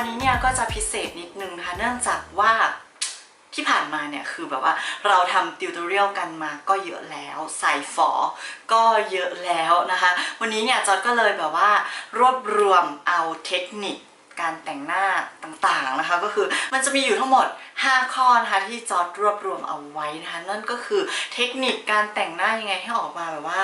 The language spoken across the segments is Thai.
วันนี้เนี่ยก็จะพิเศษนิดนึงนะคะเนื่องจากว่าที่ผ่านมาเนี่ยคือแบบว่าเราทำติวตอเรียลกันมาก็เยอะแล้วใส่ฝอ ก็เยอะแล้วนะคะ วันนี้เนี่ยจอร์จก็เลยแบบว่ารวบรวมเอาเทคนิคการแต่งหน้าต่างๆนะคะ ก็คือมันจะมีอยู่ทั้งหมด 5 ข้อนะคะที่จอร์จรวบรวมเอาไว้นะคะนั่นก็คือเทคนิคการแต่งหน้ายังไงให้ออกมาแบบว่า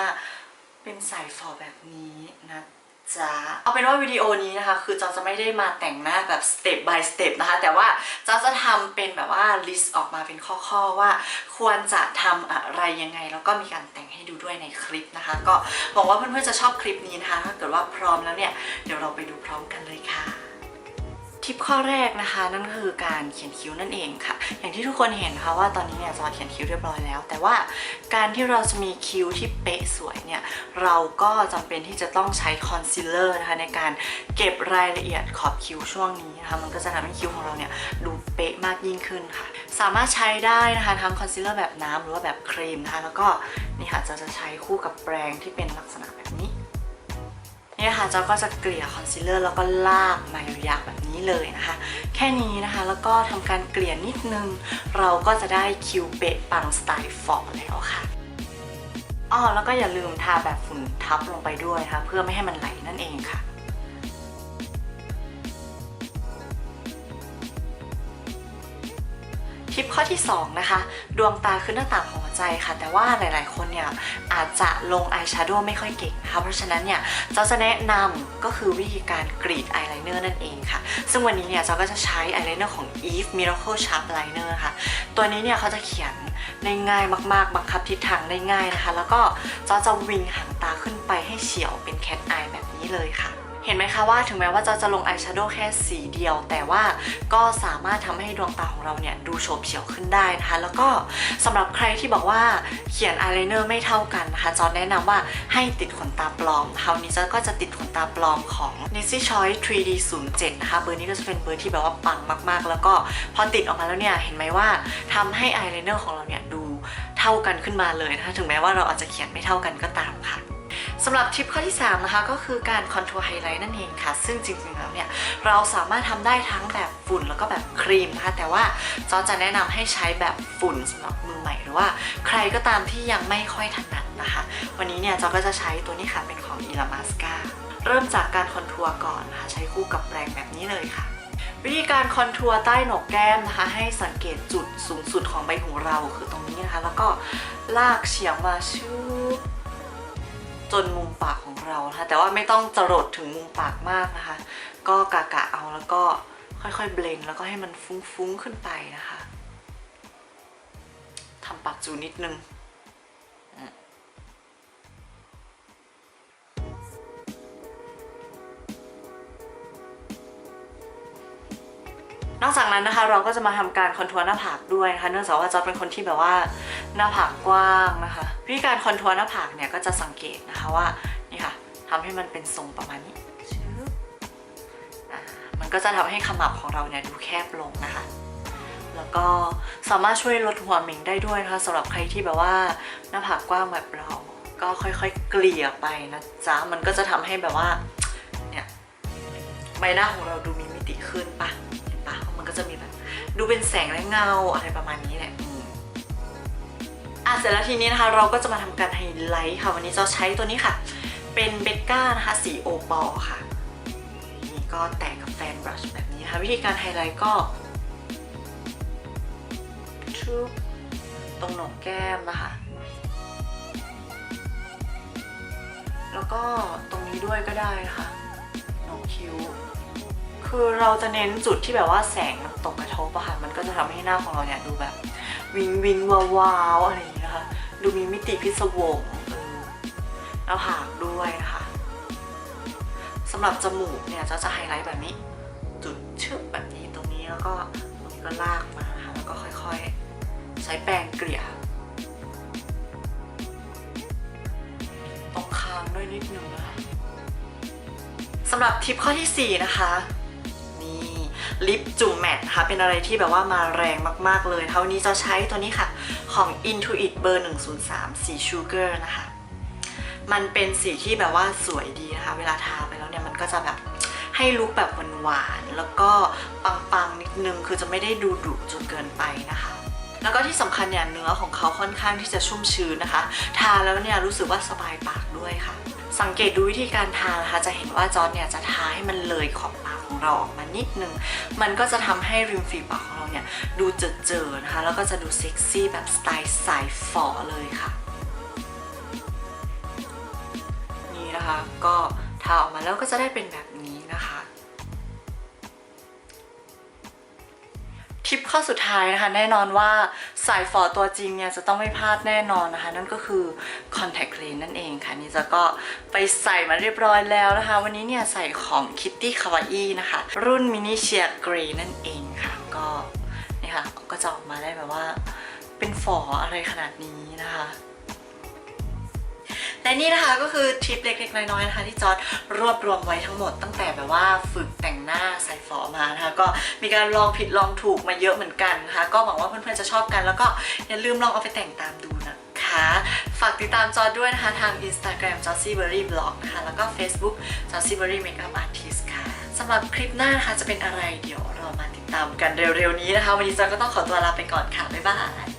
เป็นสายฟอแบบนี้นะ จ้าเอาเป็นว่าวิดีโอนี้นะคะ คือจอจะไม่ได้มาแต่งหน้าแบบสเต็ป by สเต็ปนะคะ แต่ว่าจอจะทำเป็นแบบว่าลิสต์ออกมาเป็นข้อๆว่า ควรจะทำอะไรยังไง แล้วก็มีการแต่งให้ดูด้วยในคลิปนะคะ ก็หวังว่าเพื่อนๆจะชอบคลิปนี้นะคะ ถ้าเกิดว่าพร้อมแล้วเนี่ย เดี๋ยวเราไปดูพร้อมกันเลยค่ะ ทิปข้อแรกนะคะ นั่นก็คือการเขียนคิ้วนั่นเองค่ะ อย่างที่ทุกคนเห็นคะว่าตอนนี้เนี่ยจอเขียนคิ้วเรียบร้อยแล้ว แต่ว่าการที่เราจะมีคิ้วที่เป๊ะสวยเนี่ยเราก็จำเป็นที่จะต้องใช้คอนซีลเลอร์นะคะในการเก็บรายละเอียดขอบคิ้วช่วงนี้นะคะมันก็จะทำให้คิ้วของเราเนี่ยดูเป๊ะมากยิ่งขึ้นค่ะ สามารถใช้ได้นะคะทั้งคอนซีลเลอร์แบบน้ำหรือว่าแบบครีมนะคะแล้วก็นี่ค่ะจะจะใช้คู่กับแปรงที่เป็นลักษณะแบบนี้ เนี่ยค่ะเจ้าก็จะเกลี่ยคอนซีลเลอร์แล้วก็ลากมายาวๆแบบนี้เลยนะคะ แค่นี้นะคะแล้วก็ทำการเกลี่ยนิดนึง เราก็จะได้คิวเป๊ะปังสไตล์ฟอร์แล้วค่ะอ้อแล้วก็อย่าลืมทาแบบฝุ่นทับลงไปด้วยนะคะเพื่อไม่ให้มันไหลนั่นเองค่ะ ทิปข้อที่ 2 นะคะ ดวงตาคือหน้าต่างของหัวใจค่ะ แต่ว่าหลายๆ คนเนี่ยอาจจะลงอายแชโดว์ไม่ค่อยเก่งนะคะเพราะฉะนั้นเนี่ยเจ้าจะแนะนำก็คือวิธีการกรีดอายไลเนอร์นั่นเองค่ะ ซึ่งวันนี้เนี่ยเจ้าก็จะใช้อายไลเนอร์ของ Eve Miracle Sharp Liner ค่ะ ตัวนี้เนี่ยเขาจะเขียนได้ง่ายมากๆ บังคับทิศทางได้ง่ายนะคะ แล้วก็เจ้าจะวิงหางตาขึ้นไปให้เฉียวเป็นแคทอายแบบนี้เลยค่ะ เห็นไหมคะว่าถึงแม้ว่าจะจะลงอายแชโดว์แค่สีเดียว แต่ว่าก็สามารถทำให้ดวงตาของเราเนี่ยดูโฉบเฉี่ยวขึ้นได้นะคะ แล้วก็สำหรับใครที่บอกว่าเขียนอายไลเนอร์ไม่เท่ากันนะคะจอร์จแนะนำว่าให้ติดขนตาปลอมคราวนี้จอก็จะติดขนตาปลอมของ n a s y Choice 3D 0 7นะคะเบอร์นี้ก็จะเป็นเบอร์ที่แบบว่าปังมาก ๆ แล้วก็พอติดออกมาแล้วเนี่ยเห็นไหมว่าทำให้อายไลเนอร์ของเราเนี่ยดูเท่ากันขึ้นมาเลยนะคะถึงแม้ว่าเราอาจจะเขียนไม่เท่ากันก็ตามค่ะ สำหรับทริปข้อที่ 3 นะคะ ก็คือการคอนทัวร์ไฮไลท์นั่นเองค่ะ ซึ่งจริงๆแล้วเนี่ย เราสามารถทำได้ทั้งแบบฝุ่นแล้วก็แบบครีมนะคะ แต่ว่าจอจะแนะนำให้ใช้แบบฝุ่นสำหรับมือใหม่หรือว่าใครก็ตามที่ยังไม่ค่อยถนัดนะคะ วันนี้เนี่ยจอก็จะใช้ตัวนี้ค่ะเป็นของ e l a m a s c a เริ่มจากการคอนทัวร์ก่อนนะคะใช้คู่กับแปรงแบบนี้เลยค่ะวิธีการคอนทัวร์ใต้หนกแก้มนะคะ ให้สังเกตจุดสูงสุดของใบหูเราคือตรงนี้นะคะ แล้วก็ลากเฉียงมาชูบ จนมุมปากของเรานะคะแต่ว่าไม่ต้องจรดถึงมุมปากมากนะคะ ก็กะกะเอาแล้วก็ค่อยๆเบลนแล้วก็ให้มันฟุ้งๆขึ้นไปนะคะทำปากจูนิดนึงนอกจากนั้นนะคะเราก็จะมาทำการคอนทัวร์หน้าผากด้วยนะคะเนื่องจากว่าจอร์เป็นคนที่แบบว่าหน้าผากกว้างนะคะ วิธีการคอนทัวร์หน้าผากเนี่ยก็จะสังเกตนะคะว่านี่ค่ะทำให้มันเป็นทรงประมาณนี้มันก็จะทำให้ขมับของเราเนี่ยดูแคบลงนะคะ แล้วก็สามารถช่วยลดหัวหม่งได้ด้วยนะคะสำหรับใครที่แบบว่าหน้าผากกว้างแบบเราก็ค่อยๆ เกลี่ยไปนะจ๊ะมันก็จะทำให้แบบว่าเนี่ยใบหน้าของเราดูมีมิติขึ้นปะเห็นปะมันก็จะมีแบบดูเป็นแสงและเงาอะไรประมาณนี้แหละ เสร็จแล้วทีนี้นะคะเราก็จะมาทำการไฮไลท์ค่ะ วันนี้จะใช้ตัวนี้ค่ะ เป็นเบกก้านะคะสีโอปอลค่ะ นี่ก็แตะกับแฟนบรัชแบบนี้นะคะวิธีการไฮไลท์ก็ชุบตรงหนกแก้มนะคะ แล้วก็ตรงนี้ด้วยก็ได้นะคะหนกคิ้ว คือเราจะเน้นจุดที่แบบว่าแสงมันตกกระทบอะค่ะ มันก็จะทำให้หน้าของเราเนี่ยดูแบบวิงวิงวาววาวอะไรอย่างเงี้ย ดูมีมิติพิศวงเออหน้าผากด้วยนะคะสำหรับจมูกเนี่ยจะจะไฮไลท์แบบนี้ จุดชึบแบบนี้ตรงนี้แล้วก็ตรงนี้ก็ลากมานะคะแล้วก็ค่อยๆ ใช้แปรงเกลี่ยตรงคางด้วยนิดนึงนะคะสำหรับทิปข้อทีสี่4 นะคะ ลิปจุ่มแมทนะคะเป็นอะไรที่แบบว่ามาแรงมากๆเลย เท่านี้จะใช้ตัวนี้ค่ะ ของ Intuit เบอร์ 103 สี Sugar นะคะ มันเป็นสีที่แบบว่าสวยดีนะคะ เวลาทาไปแล้วเนี่ยมันก็จะแบบให้ลุคแบบหวานๆแล้วก็ปังๆนิดนึง คือจะไม่ได้ดูดุจนเกินไปนะคะแล้วก็ที่สำคัญเนี่ยเนื้อของเขาค่อนข้างที่จะชุ่มชื้นนะคะ ทาแล้วเนี่ยรู้สึกว่าสบายปากด้วยค่ะ สังเกตดูวิธีการทานะคะจะเห็นว่าจอร์จเนี่ยจะทาให้มันเลยขอบปากของเราออกมานิดนึง มันก็จะทำให้ริมฝีปากของเราเนี่ยดูเจอๆนะคะ แล้วก็จะดูเซ็กซี่แบบสไตล์สายฝอเลยค่ะ นี่นะคะก็ทาออกมาแล้วก็จะได้เป็นแบบนี้นะคะ ข้อสุดท้ายนะคะ แน่นอนว่าสายฝอตัวจริงเนี่ยจะต้องไม่พลาดแน่นอนนะคะ นั่นก็คือ contact lens นั่นเองค่ะนี่จะก็ไปใส่มาเรียบร้อยแล้วนะคะ วันนี้เนี่ยใส่ของ Kitty Kawaii นะคะ รุ่น Mini Sheer Grey นั่นเองค่ะ ก็นี่ค่ะก็จะออกมาได้แบบว่า เป็นฝออะไรขนาดนี้นะคะและนี่นะคะก็คือทริปเล็กๆน้อยๆนะคะที่จอร์ดรวบรวมไว้ทั้งหมดตั้งแต่แบบว่าฝึก หน้าใส่ฝอมานะคะก็มีการลองผิดลองถูกมาเยอะเหมือนกันนะคะก็หวังว่าเพื่อนๆจะชอบกัน แล้วก็อย่าลืมลองเอาไปแต่งตามดูนะคะ ฝากติดตามจอดด้วยนะคะทาง Instagram j o s s y b e r r y Blog นะคะแล้วก็ Facebook j o s s y b e r r y Makeup Artist ค่ะสำหรับคลิปหน้านะคะจะเป็นอะไรเดี๋ยวเรามาติดตามกันเร็วๆนี้นะคะ วันนี้จอร์ดก็ต้องขอตัวลาไปก่อนค่ะบ๊ายบาย